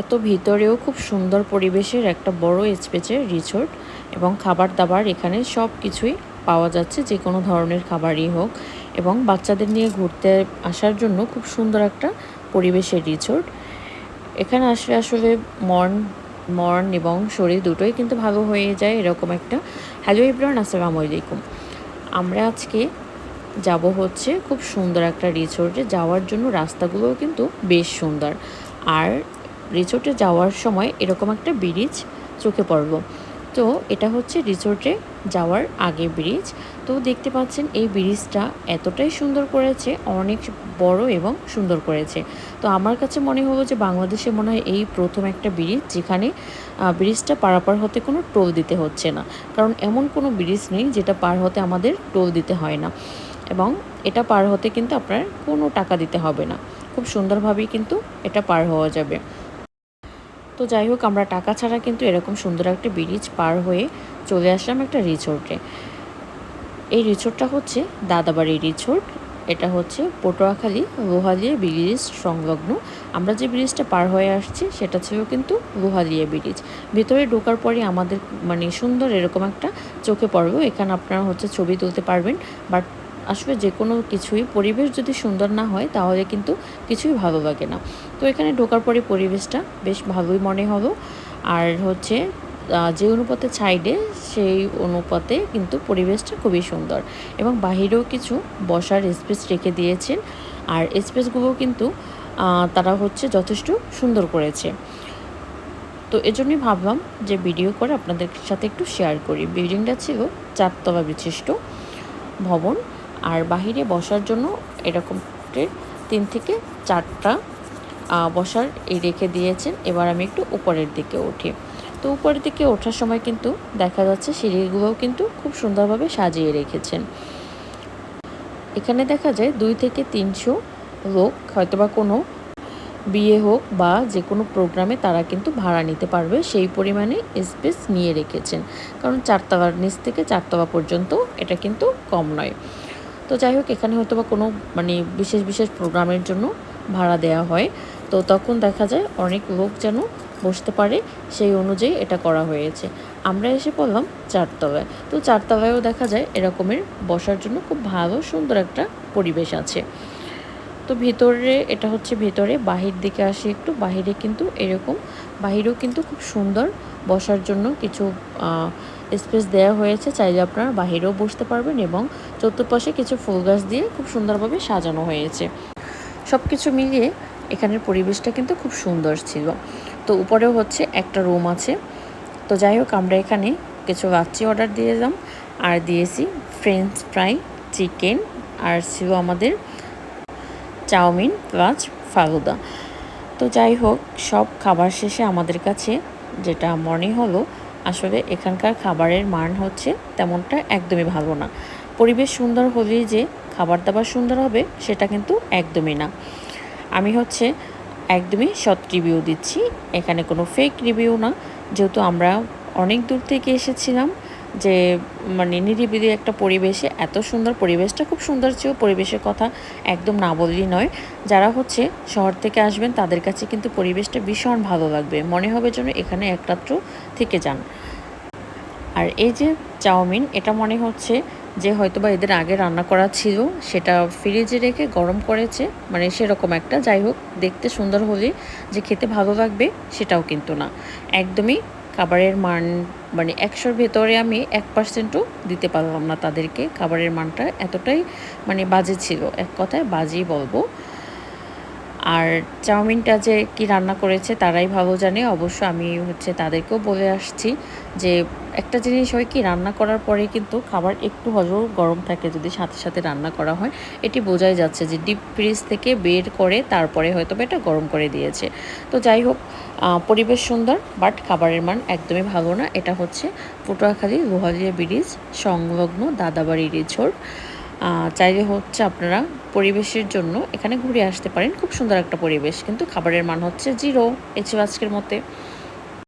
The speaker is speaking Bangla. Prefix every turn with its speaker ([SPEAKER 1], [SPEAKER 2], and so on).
[SPEAKER 1] এত ভিতরেও খুব সুন্দর পরিবেশের একটা বড় স্পেসের রিসোর্ট এবং খাবার দাবার এখানে সব কিছুই পাওয়া যাচ্ছে, যে কোনো ধরনের খাবারই হোক। এবং বাচ্চাদের নিয়ে ঘুরতে আসার জন্য খুব সুন্দর একটা পরিবেশের রিসোর্ট। এখানে আসলে আসলে মন মন এবং শরীর দুটোই কিন্তু ভালো হয়ে যায় এরকম একটা। হ্যালো ইব্রান আসসালামু আলাইকুম। আমরা আজকে যাব হচ্ছে খুব সুন্দর একটা রিসোর্টে। যাওয়ার জন্য রাস্তাগুলোও কিন্তু বেশ সুন্দর। আর রিসোর্টে যাওয়ার সময় এরকম একটা ব্রিজ চোখে পড়ল। তো এটা হচ্ছে রিসোর্টে যাওয়ার আগে ব্রিজ তো দেখতে পাচ্ছেন এই ব্রিজটা এতটাই সুন্দর করেছে, অনেক বড় এবং সুন্দর করেছে। তো আমার কাছে মনে হলো যে বাংলাদেশে মনে হয় এই প্রথম একটা ব্রিজ যেখানে ব্রিজটা পারাপার হতে কোনো টোল দিতে হচ্ছে না। কারণ এমন কোনো ব্রিজ নেই যেটা পার হতে আমাদের টোল দিতে হয় না। এবং এটা পার হতে কিন্তু আপনার কোনো টাকা দিতে হবে না। খুব সুন্দরভাবেই কিন্তু এটা পার হওয়া যাবে। তো যাই হোক, আমরা টাকা ছাড়া কিন্তু এরকম সুন্দর একটা ব্রিজ পার হয়ে চলে আসলাম একটা রিসোর্টে এই রিসোর্টটা হচ্ছে দাদাবাড়ি রিসোর্ট এটা হচ্ছে পটুয়াখালী লোহালিয়া ব্রিজ সংলগ্ন। আমরা যে ব্রিজটা পার হয়ে আসছি, সেটা ছিল কিন্তু লোহালিয়া ব্রিজ ভেতরে ঢোকার পরে আমাদের মানে সুন্দর এরকম একটা চোখে পড়বে, এখানে আপনারা হচ্ছে ছবি তুলতে পারবেন। বাট আসলে যে কোনো কিছুই। পরিবেশ যদি সুন্দর না হয়, তাহলে কিন্তু কিছুই ভালো লাগে না। তো এখানে ঢোকার পরে পরিবেশটা বেশ ভালোই মনে হলো। আর হচ্ছে যে অনুপাতে সাইডে সেই অনুপাতে কিন্তু পরিবেশটা খুবই সুন্দর। এবং বাহিরেও কিছু বসার স্পেস রেখে দিয়েছেন। আর স্পেসগুলো কিন্তু তারা হচ্ছে যথেষ্ট সুন্দর করেছে। তো এজন্যই ভাবলাম যে ভিডিও করে আপনাদের সাথে একটু শেয়ার করি। বিল্ডিংটা ছিল চারতলা বিশিষ্ট ভবন। আর বাহিরে বসার জন্য এরকম তিন থেকে চারটা বসার এই রেখে দিয়েছেন। এবার আমি একটু উপরের দিকে উঠি। তো উপরের দিকে ওঠার সময় কিন্তু দেখা যাচ্ছে সিঁড়িগুলোও কিন্তু খুব সুন্দরভাবে সাজিয়ে রেখেছেন। এখানে দেখা যায় দুই থেকে তিনশো লোক, হয়তোবা কোনো বিয়ে হোক বা যে কোনো প্রোগ্রামে তারা কিন্তু ভাড়া নিতে পারবে, সেই পরিমাণে স্পেস নিয়ে রেখেছেন। কারণ চারতলার নিচ থেকে চারতলা পর্যন্ত এটা কিন্তু কম নয়। তো যাই হোক, এখানে হয়তো বা কোনো মানে বিশেষ বিশেষ প্রোগ্রামের জন্য ভাড়া দেওয়া হয়। তো তখন দেখা যায় অনেক লোক যেন বসতে পারে, সেই অনুযায়ী এটা করা হয়েছে। আমরা এসে পড়লাম চারতলায়। তো চারতলায়ও দেখা যায় এরকমের বসার জন্য খুব ভালো, সুন্দর একটা পরিবেশ আছে। তো ভেতরে, এটা হচ্ছে ভেতরে, বাহির দিকে আসি একটু, বাহিরে কিন্তু এরকম, বাহিরেও কিন্তু খুব সুন্দর বসার জন্য কিছু স্পেস দেওয়া হয়েছে, চাইলে আপনারা বাহিরেও বসতে পারবেন এবং চতুর্পাশে কিছু ফুল গাছ দিয়ে খুব সুন্দরভাবে সাজানো হয়েছে। সব কিছু মিলিয়ে এখানের পরিবেশটা কিন্তু খুব সুন্দর ছিল। তো উপরেও হচ্ছে একটা রুম আছে। তো যাই হোক, আমরা এখানে কিছু লাচ্ছি অর্ডার দিয়ে দিলাম আর দিয়েছি ফ্রেঞ্চ ফ্রাই চিকেন আর ছিল আমাদের চাউমিন প্লাস ফালুদা। তো যাই হোক, সব খাবার শেষে আমাদের কাছে যেটা মনে হলো আসলে এখানকার খাবারের মান হচ্ছে তেমনটা একদমই ভালো না। পরিবেশ সুন্দর হলেই যে খাবার দাবার সুন্দর হবে, সেটা কিন্তু একদমই না। আমি হচ্ছে একদমই সৎ রিভিউ দিচ্ছি। এখানে কোনো ফেক রিভিউ না। যেহেতু আমরা অনেক দূর থেকে এসেছিলাম যে মানে নিরিবিলি একটা পরিবেশে, এত সুন্দর পরিবেশটা, খুব সুন্দর ছিল পরিবেশের কথা একদম না বললেই নয়। যারা হচ্ছে শহর থেকে আসবেন, তাদের কাছে কিন্তু পরিবেশটা ভীষণ ভালো লাগবে। মনে হবে যেন এখানে একরাত্র থেকে যান। আর এই যে চাউমিন, এটা মনে হচ্ছে যে হয়তো বা এদের আগে রান্না করা ছিল, সেটা ফ্রিজে রেখে গরম করেছে মানে সেরকম একটা। যাই হোক, দেখতে সুন্দর হলে যে খেতে ভালো লাগবে, সেটাও কিন্তু না। একদমই খাবারের মান মানে একশোর ভেতরে আমি এক পার্সেন্টও দিতে পারলাম না তাদেরকে। খাবারের মানটা এতটাই মানে বাজে ছিল। এক কথায় বাজেই বলব। আর চাউমিনটা যে কি রান্না করেছে তারাই ভালো জানে। অবশ্য আমি হচ্ছে তাদেরকেও বলে আসছি যে একটা জিনিস হয় কি, রান্না করার পরে কিন্তু খাবার একটু হলেও গরম থাকে যদি সাথে সাথে রান্না করা হয়। এটি বোঝাই যাচ্ছে যে ডিপ ফ্রিজ থেকে বের করে তারপরে হয়তো এটা গরম করে দিয়েছে। তো যাই হোক পরিবেশ সুন্দর, বাট খাবারের মান একদমই ভালো না। এটা হচ্ছে পটুয়াখালী লোহালিয়া ব্রিজ, সংলগ্ন দাদাবাড়ি রিঝোড় চাইলে হচ্ছে আপনারা পরিবেশের জন্য এখানে ঘুরে আসতে পারেন। খুব সুন্দর একটা পরিবেশ, কিন্তু খাবারের মান হচ্ছে জিরো। এছে আজকের মতে।